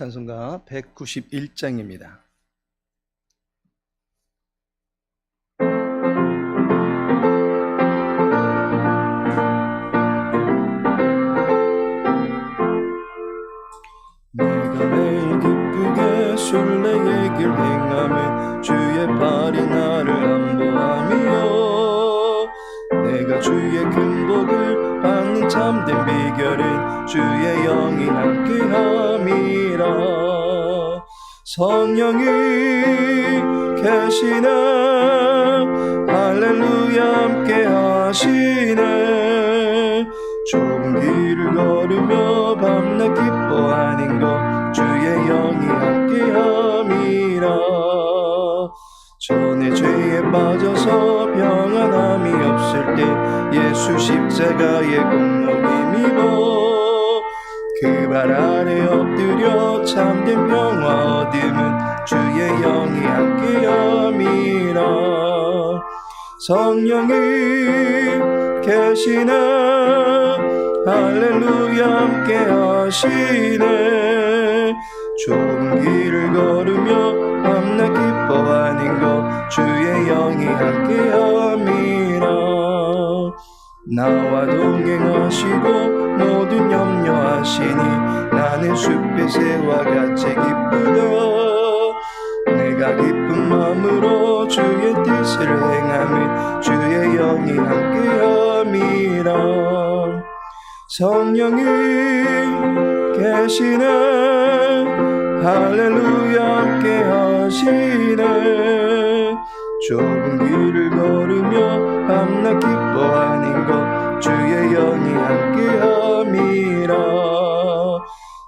찬송가 191장입니다. 내가 매일 기쁘게 순례의 길 행하며 주의 발이 나를 안보하며 내가 주의 큰 복을 참된 비결은 주의 영이 함께함이라. 성령이 계시네. 할렐루야 함께 하시네. 좁은 길을 걸으며 밤낮 기뻐하는 것 주의 영이 함께함이라. 전에 죄에 빠져서 평안함이 없을 때 예수 십자가의 공로 힘입어 그발 아래 엎드려 참된 평화 얻음은 주의 영이 함께함이라 성령이 계시네. 할렐루야 함께 하시네. 좁은 길을 걸으며 밤낮 기뻐하는 것 주의 영이 함께 함이라 나와 동행하시고 모든 염려하시니 나는 숲의 새와 같이 기쁘다 내가 기쁜 마음으로 주의 뜻을 행하며 주의 영이 함께함이라. 성령이 계시네. 할렐루야 함께하시네 좁은 길을 걸으며 밤낮 기뻐하는 것 주의 영이 함께함이라.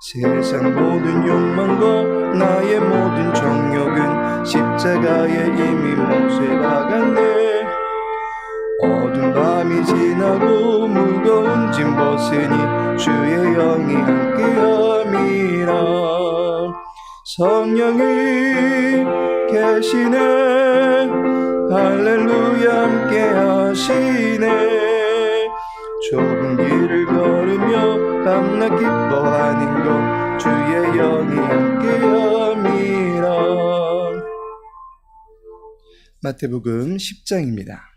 세상 모든 욕망과 나의 모든 정욕은 십자가에 이미 못을 박았네. 어두운 밤이 지나고 무거운 짐 벗으니 주의 영이 함께함이라 성령이 계시네. 할렐루야 함께 하시네. 좁은 길을 걸으며 밤낮 기뻐하는 것 주의 영이 함께함이라. 마태복음 10장입니다.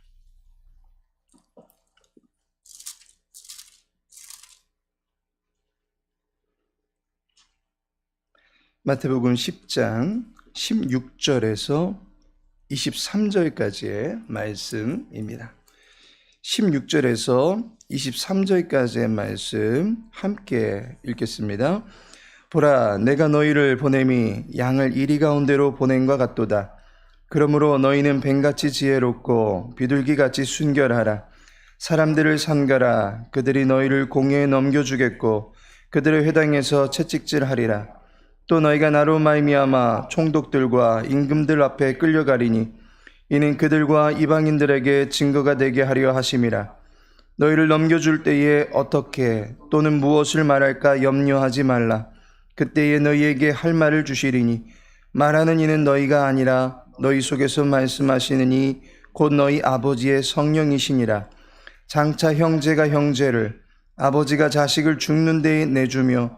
마태복음 10장 16절에서 23절까지의 말씀입니다. 16절에서 23절까지의 말씀 함께 읽겠습니다. 보라, 내가 너희를 보냄이 양을 이리 가운데로 보냄과 같도다. 그러므로 너희는 뱀같이 지혜롭고 비둘기같이 순결하라. 사람들을 삼가라. 그들이 너희를 공회에 넘겨주겠고 그들의 회당에서 채찍질하리라. 또 너희가 나로 말미암아 총독들과 임금들 앞에 끌려가리니 이는 그들과 이방인들에게 증거가 되게 하려 하심이라. 너희를 넘겨줄 때에 어떻게 또는 무엇을 말할까 염려하지 말라. 그때에 너희에게 할 말을 주시리니 말하는 이는 너희가 아니라 너희 속에서 말씀하시는 이 곧 너희 아버지의 성령이시니라. 장차 형제가 형제를 아버지가 자식을 죽는 데에 내주며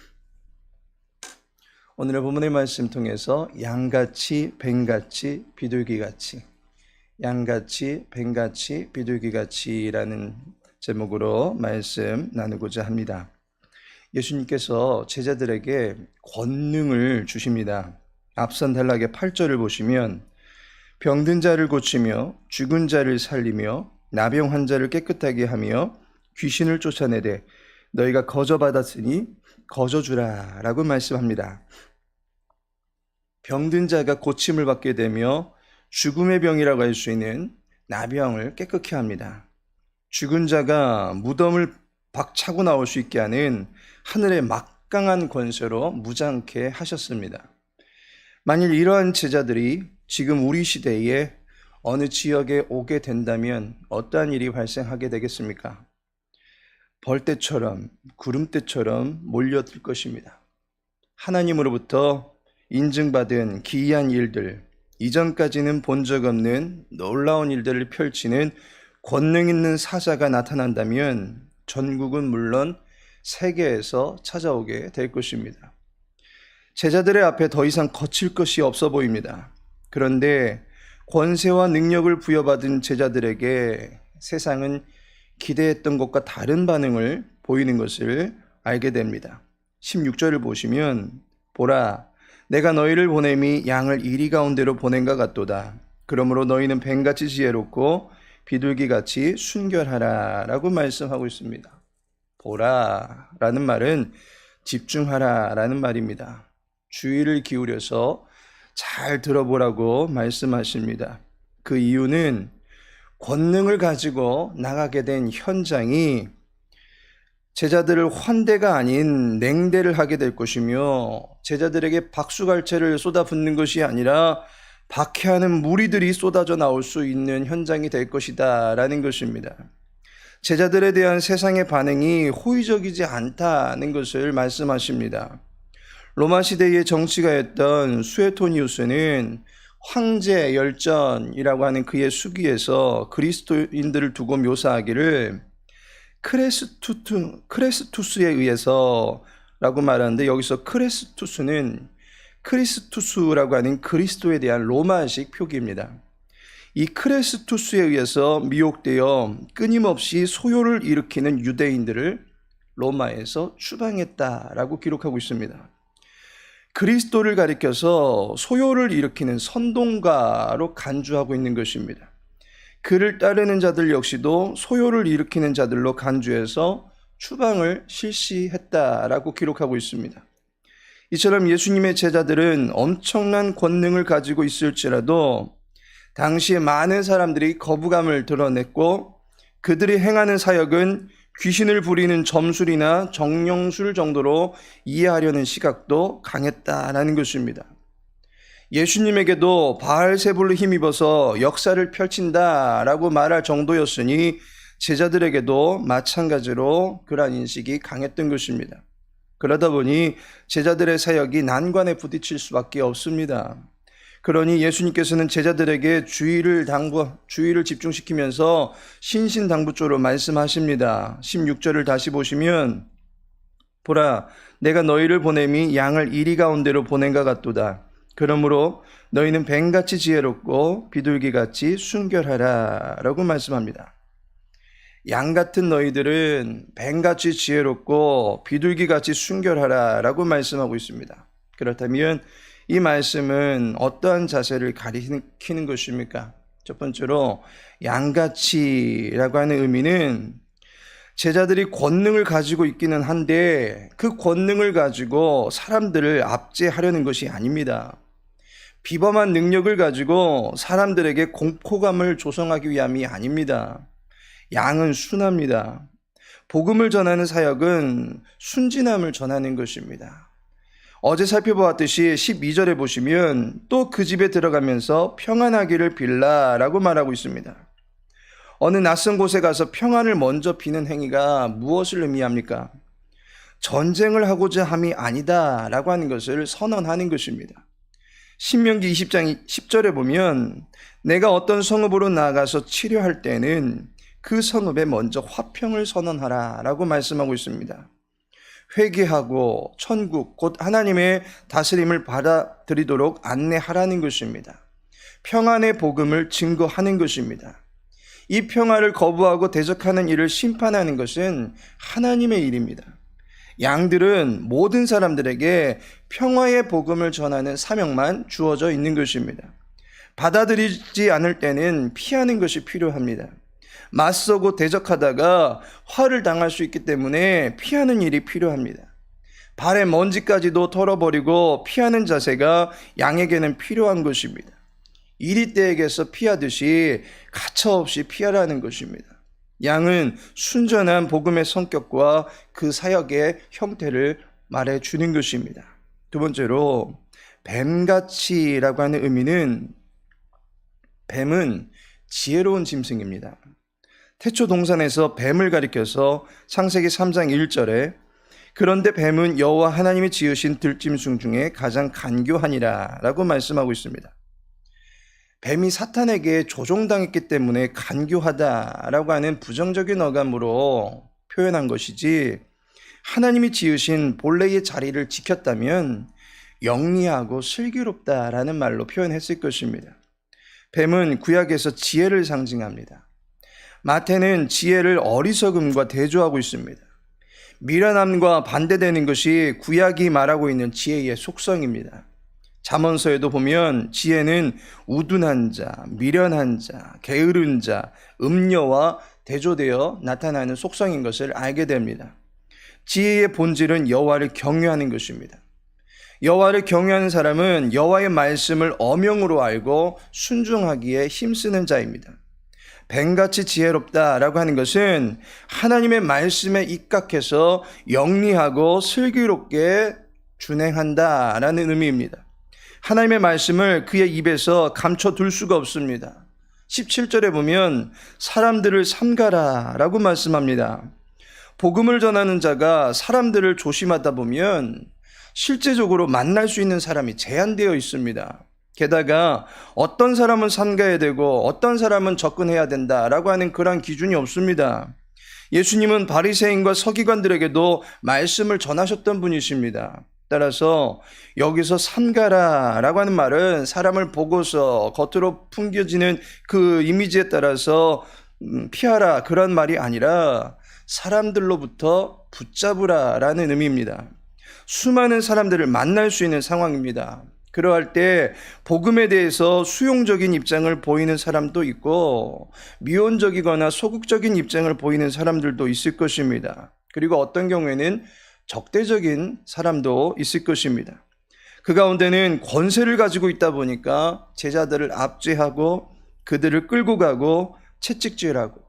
오늘의 본문의 말씀 통해서 양같이 뱀같이 비둘기같이 양같이 뱀같이 비둘기같이라는 제목으로 말씀 나누고자 합니다. 예수님께서 제자들에게 권능을 주십니다. 앞선 단락의 8절을 보시면 병든 자를 고치며 죽은 자를 살리며 나병 환자를 깨끗하게 하며 귀신을 쫓아내되 너희가 거저 받았으니 거저 주라라고 말씀합니다. 병든 자가 고침을 받게 되며 죽음의 병이라고 할 수 있는 나병을 깨끗게 합니다. 죽은 자가 무덤을 박차고 나올 수 있게 하는 하늘의 막강한 권세로 무장케 하셨습니다. 만일 이러한 제자들이 지금 우리 시대에 어느 지역에 오게 된다면 어떠한 일이 발생하게 되겠습니까? 벌떼처럼 구름대처럼 몰려들 것입니다. 하나님으로부터 인증받은 기이한 일들, 이전까지는 본 적 없는 놀라운 일들을 펼치는 권능 있는 사자가 나타난다면 전국은 물론 세계에서 찾아오게 될 것입니다. 제자들의 앞에 더 이상 거칠 것이 없어 보입니다. 그런데 권세와 능력을 부여받은 제자들에게 세상은 기대했던 것과 다른 반응을 보이는 것을 알게 됩니다. 16절을 보시면 보라 내가 너희를 보냄이 양을 이리 가운데로 보낸가 같도다. 그러므로 너희는 뱀같이 지혜롭고 비둘기같이 순결하라라고 말씀하고 있습니다. 보라라는 말은 집중하라라는 말입니다. 주의를 기울여서 잘 들어보라고 말씀하십니다. 그 이유는 권능을 가지고 나가게 된 현장이 제자들을 환대가 아닌 냉대를 하게 될 것이며 제자들에게 박수갈채를 쏟아붓는 것이 아니라 박해하는 무리들이 쏟아져 나올 수 있는 현장이 될 것이다 라는 것입니다. 제자들에 대한 세상의 반응이 호의적이지 않다는 것을 말씀하십니다. 로마 시대의 정치가였던 수에토니우스는 황제 열전이라고 하는 그의 수기에서 그리스도인들을 두고 묘사하기를 크레스투트, 크레스투스에 의해서라고 말하는데 여기서 크레스투스는 크리스투스라고 하는 그리스도에 대한 로마식 표기입니다. 이 크레스투스에 의해서 미혹되어 끊임없이 소요를 일으키는 유대인들을 로마에서 추방했다라고 기록하고 있습니다. 그리스도를 가리켜서 소요를 일으키는 선동가로 간주하고 있는 것입니다. 그를 따르는 자들 역시도 소요를 일으키는 자들로 간주해서 추방을 실시했다라고 기록하고 있습니다. 이처럼 예수님의 제자들은 엄청난 권능을 가지고 있을지라도 당시에 많은 사람들이 거부감을 드러냈고 그들이 행하는 사역은 귀신을 부리는 점술이나 정령술 정도로 이해하려는 시각도 강했다라는 것입니다. 예수님에게도 바알세불을 힘입어서 역사를 펼친다라고 말할 정도였으니 제자들에게도 마찬가지로 그러한 인식이 강했던 것입니다. 그러다 보니 제자들의 사역이 난관에 부딪힐 수밖에 없습니다. 그러니 예수님께서는 제자들에게 주의를 당부, 주의를 집중시키면서 신신당부조로 말씀하십니다. 16절을 다시 보시면, 보라, 내가 너희를 보냄이 양을 이리 가운데로 보낸가 같도다. 그러므로 너희는 뱀같이 지혜롭고 비둘기같이 순결하라. 라고 말씀합니다. 양 같은 너희들은 뱀같이 지혜롭고 비둘기같이 순결하라. 라고 말씀하고 있습니다. 그렇다면 이 말씀은 어떠한 자세를 가리키는 것입니까? 첫 번째로 양같이라고 하는 의미는 제자들이 권능을 가지고 있기는 한데 그 권능을 가지고 사람들을 압제하려는 것이 아닙니다. 비범한 능력을 가지고 사람들에게 공포감을 조성하기 위함이 아닙니다. 양은 순합니다. 복음을 전하는 사역은 순진함을 전하는 것입니다. 어제 살펴보았듯이 12절에 보시면 또 그 집에 들어가면서 평안하기를 빌라라고 말하고 있습니다. 어느 낯선 곳에 가서 평안을 먼저 비는 행위가 무엇을 의미합니까? 전쟁을 하고자 함이 아니다라고 하는 것을 선언하는 것입니다. 신명기 20장 10절에 보면 내가 어떤 성읍으로 나아가서 치료할 때는 그 성읍에 먼저 화평을 선언하라라고 말씀하고 있습니다. 회개하고 천국 곧 하나님의 다스림을 받아들이도록 안내하라는 것입니다. 평안의 복음을 증거하는 것입니다. 이 평화를 거부하고 대적하는 일을 심판하는 것은 하나님의 일입니다. 양들은 모든 사람들에게 평화의 복음을 전하는 사명만 주어져 있는 것입니다. 받아들이지 않을 때는 피하는 것이 필요합니다. 맞서고 대적하다가 화를 당할 수 있기 때문에 피하는 일이 필요합니다. 발의 먼지까지도 털어버리고 피하는 자세가 양에게는 필요한 것입니다. 이리 떼에게서 피하듯이 가차없이 피하라는 것입니다. 양은 순전한 복음의 성격과 그 사역의 형태를 말해 주는 것입니다. 두 번째로 뱀같이라고 하는 의미는 뱀은 지혜로운 짐승입니다. 태초 동산에서 뱀을 가리켜서 창세기 3장 1절에 그런데 뱀은 여호와 하나님이 지으신 들짐승 중에 가장 간교하니라라고 말씀하고 있습니다. 뱀이 사탄에게 조종당했기 때문에 간교하다라고 하는 부정적인 어감으로 표현한 것이지 하나님이 지으신 본래의 자리를 지켰다면 영리하고 슬기롭다라는 말로 표현했을 것입니다. 뱀은 구약에서 지혜를 상징합니다. 마태는 지혜를 어리석음과 대조하고 있습니다. 미련함과 반대되는 것이 구약이 말하고 있는 지혜의 속성입니다. 잠언서에도 보면 지혜는 우둔한 자, 미련한 자, 게으른 자, 음녀와 대조되어 나타나는 속성인 것을 알게 됩니다. 지혜의 본질은 여호와를 경외하는 것입니다. 여호와를 경외하는 사람은 여호와의 말씀을 어명으로 알고 순종하기에 힘쓰는 자입니다. 뱀같이 지혜롭다라고 하는 것은 하나님의 말씀에 입각해서 영리하고 슬기롭게 준행한다라는 의미입니다. 하나님의 말씀을 그의 입에서 감춰둘 수가 없습니다. 17절에 보면 사람들을 삼가라 라고 말씀합니다. 복음을 전하는 자가 사람들을 조심하다 보면 실제적으로 만날 수 있는 사람이 제한되어 있습니다. 게다가 어떤 사람은 삼가야 되고 어떤 사람은 접근해야 된다라고 하는 그런 기준이 없습니다. 예수님은 바리새인과 서기관들에게도 말씀을 전하셨던 분이십니다. 따라서 여기서 삼가라라고 하는 말은 사람을 보고서 겉으로 풍겨지는 그 이미지에 따라서 음, 피하라 그런 말이 아니라 사람들로부터 붙잡으라라는 의미입니다. 수많은 사람들을 만날 수 있는 상황입니다. 그러할 때 복음에 대해서 수용적인 입장을 보이는 사람도 있고 미온적이거나 소극적인 입장을 보이는 사람들도 있을 것입니다. 그리고 어떤 경우에는 적대적인 사람도 있을 것입니다. 그 가운데는 권세를 가지고 있다 보니까 제자들을 압제하고 그들을 끌고 가고 채찍질하고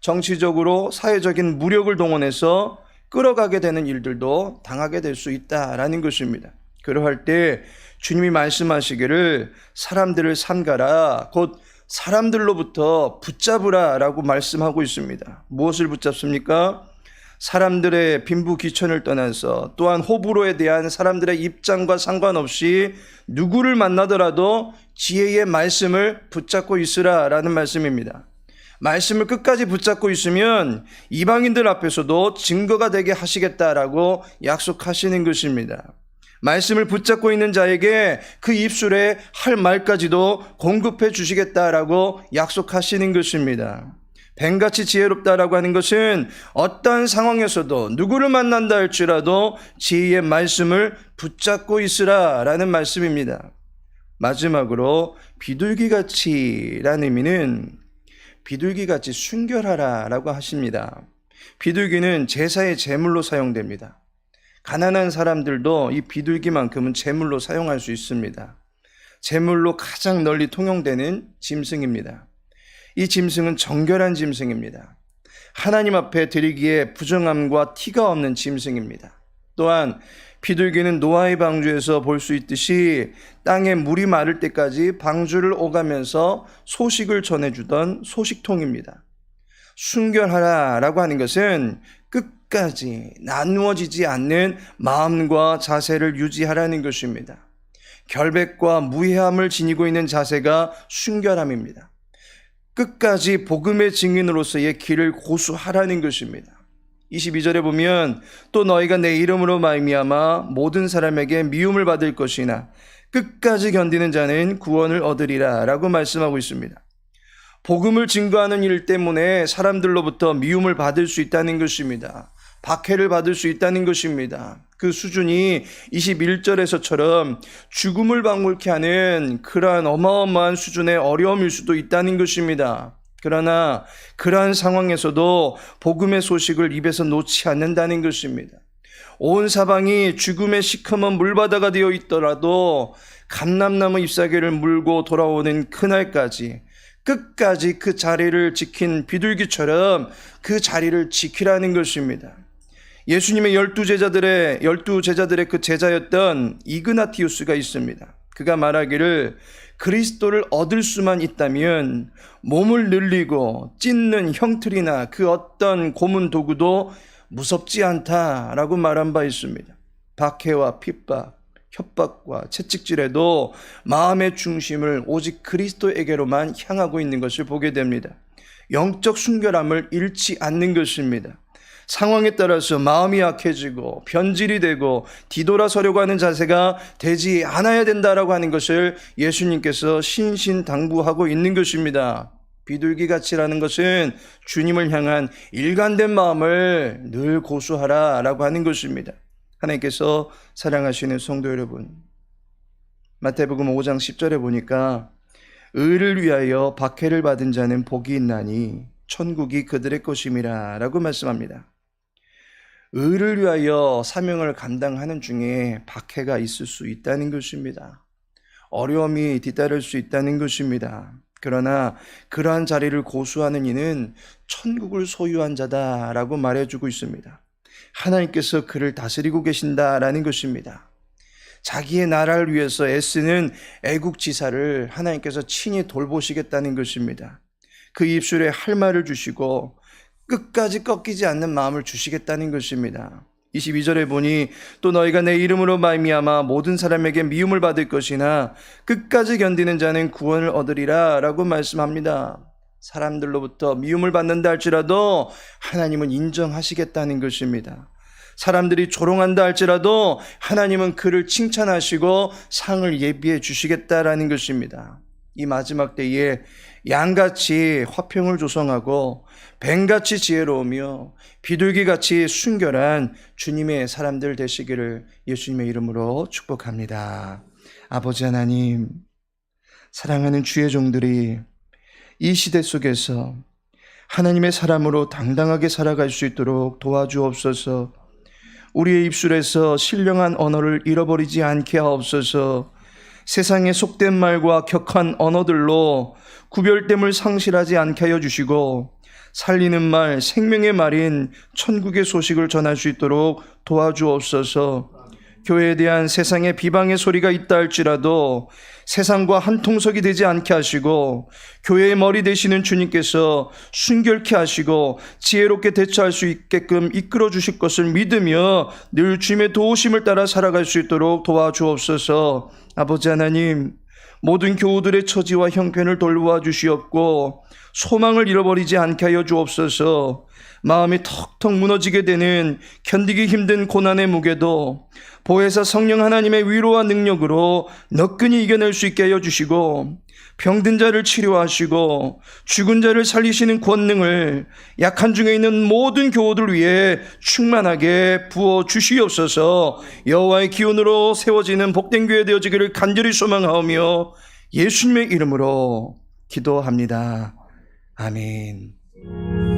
정치적으로 사회적인 무력을 동원해서 끌어가게 되는 일들도 당하게 될 수 있다라는 것입니다. 그러할 때 주님이 말씀하시기를 사람들을 삼가라 곧 사람들로부터 붙잡으라라고 말씀하고 있습니다. 무엇을 붙잡습니까? 사람들의 빈부 기천을 떠나서 또한 호불호에 대한 사람들의 입장과 상관없이 누구를 만나더라도 지혜의 말씀을 붙잡고 있으라라는 말씀입니다. 말씀을 끝까지 붙잡고 있으면 이방인들 앞에서도 증거가 되게 하시겠다라고 약속하시는 것입니다. 말씀을 붙잡고 있는 자에게 그 입술에 할 말까지도 공급해 주시겠다라고 약속하시는 것입니다. 뱀같이 지혜롭다라고 하는 것은 어떠한 상황에서도 누구를 만난다 할지라도 지혜의 말씀을 붙잡고 있으라라는 말씀입니다. 마지막으로 비둘기같이라는 의미는 비둘기같이 순결하라라고 하십니다. 비둘기는 제사의 제물로 사용됩니다. 가난한 사람들도 이 비둘기만큼은 제물로 사용할 수 있습니다. 제물로 가장 널리 통용되는 짐승입니다. 이 짐승은 정결한 짐승입니다. 하나님 앞에 드리기에 부정함과 티가 없는 짐승입니다. 또한 비둘기는 노아의 방주에서 볼 수 있듯이 땅에 물이 마를 때까지 방주를 오가면서 소식을 전해주던 소식통입니다. 순결하라 라고 하는 것은 끝까지 나누어지지 않는 마음과 자세를 유지하라는 것입니다. 결백과 무해함을 지니고 있는 자세가 순결함입니다. 끝까지 복음의 증인으로서의 길을 고수하라는 것입니다. 22절에 보면 또 너희가 내 이름으로 말미암아 모든 사람에게 미움을 받을 것이나 끝까지 견디는 자는 구원을 얻으리라라고 말씀하고 있습니다. 복음을 증거하는 일 때문에 사람들로부터 미움을 받을 수 있다는 것입니다. 박해를 받을 수 있다는 것입니다. 그 수준이 21절에서처럼 죽음을 방불케 하는 그러한 어마어마한 수준의 어려움일 수도 있다는 것입니다. 그러나 그러한 상황에서도 복음의 소식을 입에서 놓지 않는다는 것입니다. 온 사방이 죽음의 시커먼 물바다가 되어 있더라도 감람나무 잎사귀를 물고 돌아오는 그날까지 끝까지 그 자리를 지킨 비둘기처럼 그 자리를 지키라는 것입니다. 예수님의 열두 제자들의 열두 제자들의 그 제자였던 이그나티우스가 있습니다. 그가 말하기를 그리스도를 얻을 수만 있다면 몸을 늘리고 찢는 형틀이나 그 어떤 고문 도구도 무섭지 않다라고 말한 바 있습니다. 박해와 핍박, 협박과 채찍질에도 마음의 중심을 오직 그리스도에게로만 향하고 있는 것을 보게 됩니다. 영적 순결함을 잃지 않는 것입니다. 상황에 따라서 마음이 약해지고 변질이 되고 뒤돌아서려고 하는 자세가 되지 않아야 된다라고 하는 것을 예수님께서 신신당부하고 있는 것입니다. 비둘기 같이라는 것은 주님을 향한 일관된 마음을 늘 고수하라라고 하는 것입니다. 하나님께서 사랑하시는 성도 여러분, 마태복음 5장 10절에 보니까 의를 위하여 박해를 받은 자는 복이 있나니 천국이 그들의 것임이라라고 말씀합니다. 의를 위하여 사명을 감당하는 중에 박해가 있을 수 있다는 것입니다. 어려움이 뒤따를 수 있다는 것입니다. 그러나 그러한 자리를 고수하는 이는 천국을 소유한 자다라고 말해주고 있습니다. 하나님께서 그를 다스리고 계신다라는 것입니다. 자기의 나라를 위해서 애쓰는 애국 지사를 하나님께서 친히 돌보시겠다는 것입니다. 그 입술에 할 말을 주시고 끝까지 꺾이지 않는 마음을 주시겠다는 것입니다. 22절에 보니 또 너희가 내 이름으로 말미암아 모든 사람에게 미움을 받을 것이나 끝까지 견디는 자는 구원을 얻으리라라고 말씀합니다. 사람들로부터 미움을 받는다 할지라도 하나님은 인정하시겠다는 것입니다. 사람들이 조롱한다 할지라도 하나님은 그를 칭찬하시고 상을 예비해 주시겠다라는 것입니다. 이 마지막 때에 양같이 화평을 조성하고 뱀같이 지혜로우며 비둘기같이 순결한 주님의 사람들 되시기를 예수님의 이름으로 축복합니다. 아버지 하나님, 사랑하는 주의 종들이 이 시대 속에서 하나님의 사람으로 당당하게 살아갈 수 있도록 도와주옵소서. 우리의 입술에서 신령한 언어를 잃어버리지 않게 하옵소서. 세상의 속된 말과 격한 언어들로 구별됨을 상실하지 않게 하여 주시고 살리는 말, 생명의 말인 천국의 소식을 전할 수 있도록 도와주옵소서. 교회에 대한 세상의 비방의 소리가 있다 할지라도 세상과 한 통속이 되지 않게 하시고 교회의 머리 되시는 주님께서 순결케 하시고 지혜롭게 대처할 수 있게끔 이끌어 주실 것을 믿으며 늘 주님의 도우심을 따라 살아갈 수 있도록 도와주옵소서. 아버지 하나님, 모든 교우들의 처지와 형편을 돌보아 주시옵고 소망을 잃어버리지 않게 하여 주옵소서. 마음이 턱턱 무너지게 되는 견디기 힘든 고난의 무게도 보혜사 성령 하나님의 위로와 능력으로 너끈히 이겨낼 수 있게 하여 주시고 병든 자를 치료하시고 죽은 자를 살리시는 권능을 약한 중에 있는 모든 교우들 위해 충만하게 부어 주시옵소서 여호와의 기운으로 세워지는 복된 교회 되어지기를 간절히 소망하오며 예수님의 이름으로 기도합니다. 아멘.